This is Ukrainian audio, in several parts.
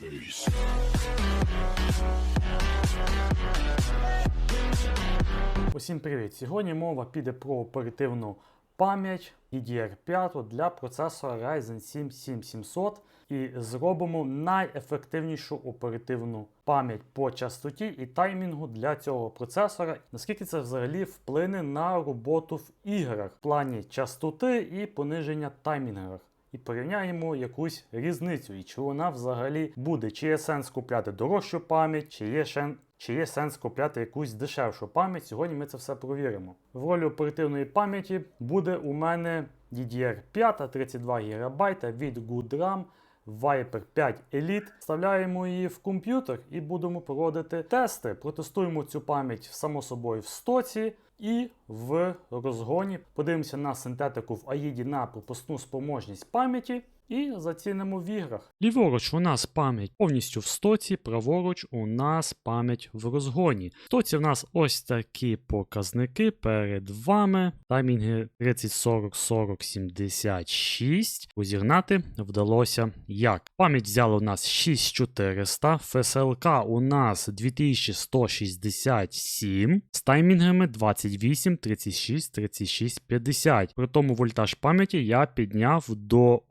face. Усім привіт! Сьогодні мова піде про оперативну пам'ять DDR5 для процесора Ryzen 7 7700 і зробимо найефективнішу оперативну пам'ять по частоті і таймінгу для цього процесора. Наскільки це взагалі вплине на роботу в іграх в плані частоти і пониження таймінгах. І порівняємо якусь різницю, і чи вона взагалі буде, чи є сенс купляти дорожчу пам'ять, чи є шен... чи є сенс купляти якусь дешевшу пам'ять. Сьогодні ми це все провіримо. В ролі оперативної пам'яті буде у мене DDR5 32 ГБ від GoodRAM Viper 5 Elite. Вставляємо її в комп'ютер і будемо проводити тести. Протестуємо цю пам'ять само собою в стоці і в розгоні. Подивимося на синтетику в AIDі на пропускну спроможність пам'яті. І зацінимо в іграх. Ліворуч у нас пам'ять повністю в стоці, праворуч у нас пам'ять в розгоні. В стоці в нас ось такі показники перед вами. Таймінги 30, 40, 40, 76. Розігнати вдалося як. Пам'ять взяла у нас 6400, ФСЛК у нас 2167 з таймінгами 28, 36, 36, 50. При тому вольтаж пам'яті я підняв до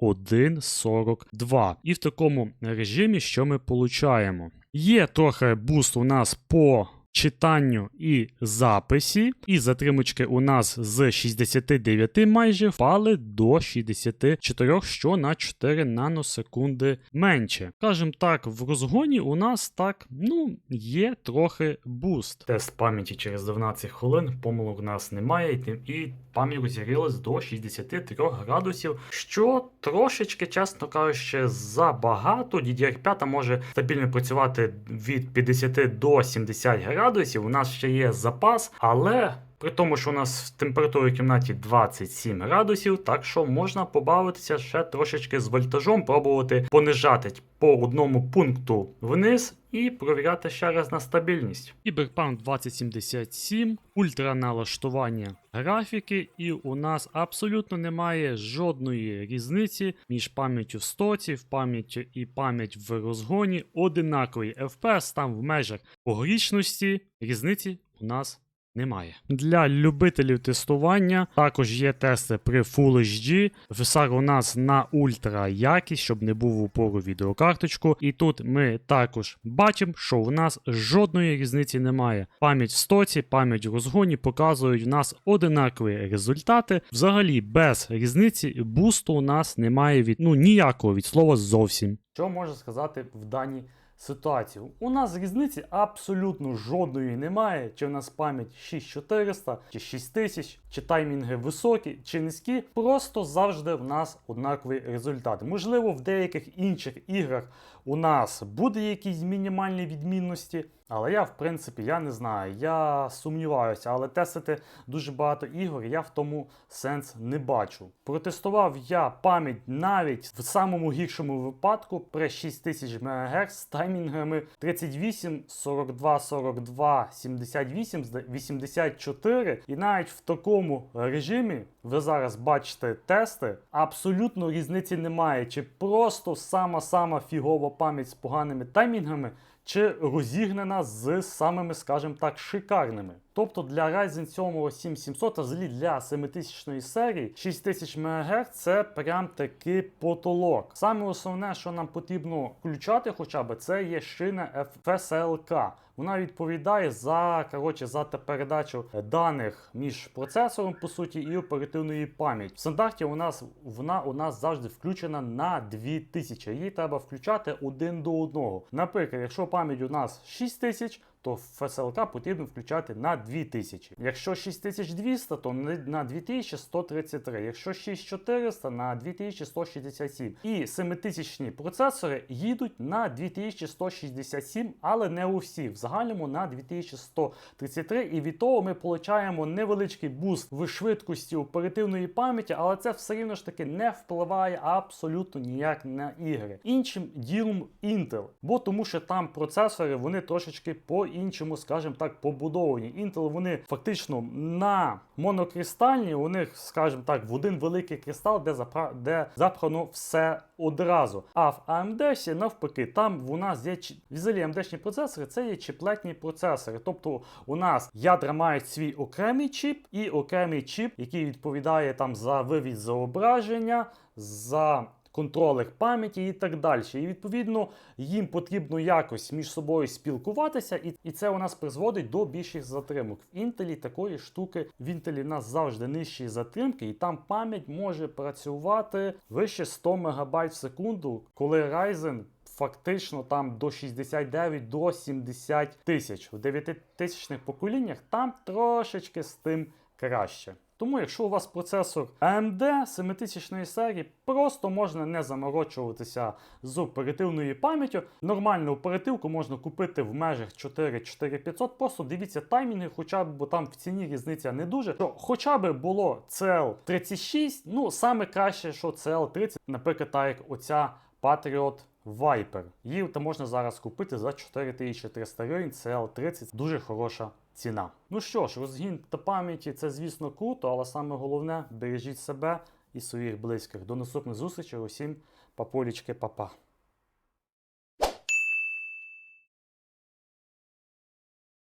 1,42. І в такому режимі, що ми получаємо? Є трохи буст у нас по читанню і записі, і затримочки у нас з 69 майже впали до 64, що на 4 наносекунди менше. Скажем так, в розгоні у нас так, ну, є трохи буст. Тест пам'яті через 12 хвилин, помилок у нас немає, і, тим- і пам'ять розігрілась до 63 градусів, що трошечки, чесно кажучи, забагато. DDR5 може стабільно працювати від 50 до 70 градусів. У нас ще є запас, але. При тому, що у нас температура в кімнаті 27 градусів, так що можна побавитися ще трошечки з вольтажом, пробувати понижати по одному пункту вниз і провіряти ще раз на стабільність. Cyberpunk 2077, ультраналаштування графіки, і у нас абсолютно немає жодної різниці між пам'яттю в стоці, в пам'яті і пам'ять в розгоні. Одинаковий FPS там в межах погрічності, різниці у нас немає. Для любителів тестування також є тести при Full HD. VSAR у нас на ультра якість, щоб не був упору відеокарточку. І тут ми також бачимо, що у нас жодної різниці немає. Пам'ять в стоці, пам'ять в розгоні показують у нас одинакові результати. Взагалі без різниці бусту у нас немає від ну ніякого від слова зовсім. Що можна сказати в даній ситуацію. У нас різниці абсолютно жодної немає. Чи в нас пам'ять 6400, чи 6000, чи таймінги високі, чи низькі. Просто завжди в нас однаковий результат. Можливо, в деяких інших іграх у нас буде якісь мінімальні відмінності. Але я, в принципі, я не знаю. Я сумніваюся, але тестити дуже багато ігор, я в тому сенс не бачу. Протестував я пам'ять навіть в самому гіршому випадку при 6000 МГц з таймінгами 38, 42, 42, 78, зда- 84. І навіть в такому режимі ви зараз бачите тести, абсолютно різниці немає. Чи просто сама-сама фігова пам'ять з поганими таймінгами, чи розігнана з самими, скажімо так, шикарними. Тобто для Ryzen 7 7700, а взагалі для 7000 серії 6000 МГц це прям таки потолок. Саме основне, що нам потрібно включати, хоча б це є шина FSLK. Вона відповідає за коротше, за передачу даних між процесором, по суті, і оперативною пам'ять. В стандарті у нас вона у нас завжди включена на 2000. Її треба включати один до одного. Наприклад, якщо пам'ять у нас 6000, то FSLK потрібно включати на 2000. Якщо 6200, то на на 2133. Якщо 6400 на 2167. І 7000 процесори їдуть на 2167, але не у всі. В загальному на 2133. І від того ми отримуємо невеличкий буст в швидкості оперативної пам'яті, але це все рівно ж таки не впливає абсолютно ніяк на ігри. Іншим ділом Intel, бо тому що там процесори вони трошечки по по-іншому, скажімо так, побудовані. Intel вони фактично на монокристальні, у них, скажімо так, в один великий кристал, де, запра... де запхано все одразу. А в AMD навпаки, там у нас є взагалі AMD-шні процесори, це є чіплетні процесори. Тобто у нас ядра мають свій окремий чіп і окремий чіп, який відповідає там за вивід зображення, за контролер пам'яті і так далі. І відповідно їм потрібно якось між собою спілкуватися, і, і це у нас призводить до більших затримок. В Інтелі такої штуки в Інтелі в нас завжди нижчі затримки, і там пам'ять може працювати вище 100 МБ в секунду, коли Ryzen Фактично там до 69 до 70 тисяч. В 9000 поколіннях там трошечки з тим краще. Тому, якщо у вас процесор AMD 7000 серії, просто можна не заморочуватися з оперативною пам'яттю. Нормальну оперативку можна купити в межах 4-4500. Просто дивіться таймінги, хоча б, бо там в ціні різниця не дуже. Що хоча б було CL36, ну саме краще, що CL30, наприклад, так як оця Patriot Viper. Її там можна зараз купити за 4300 гривень, CL30, дуже хороша ціна. Ну що ж, розгін та пам'яті це, звісно, круто, але саме головне бережіть себе і своїх близьких. До наступних зустрічей. Усім папулічки, папа.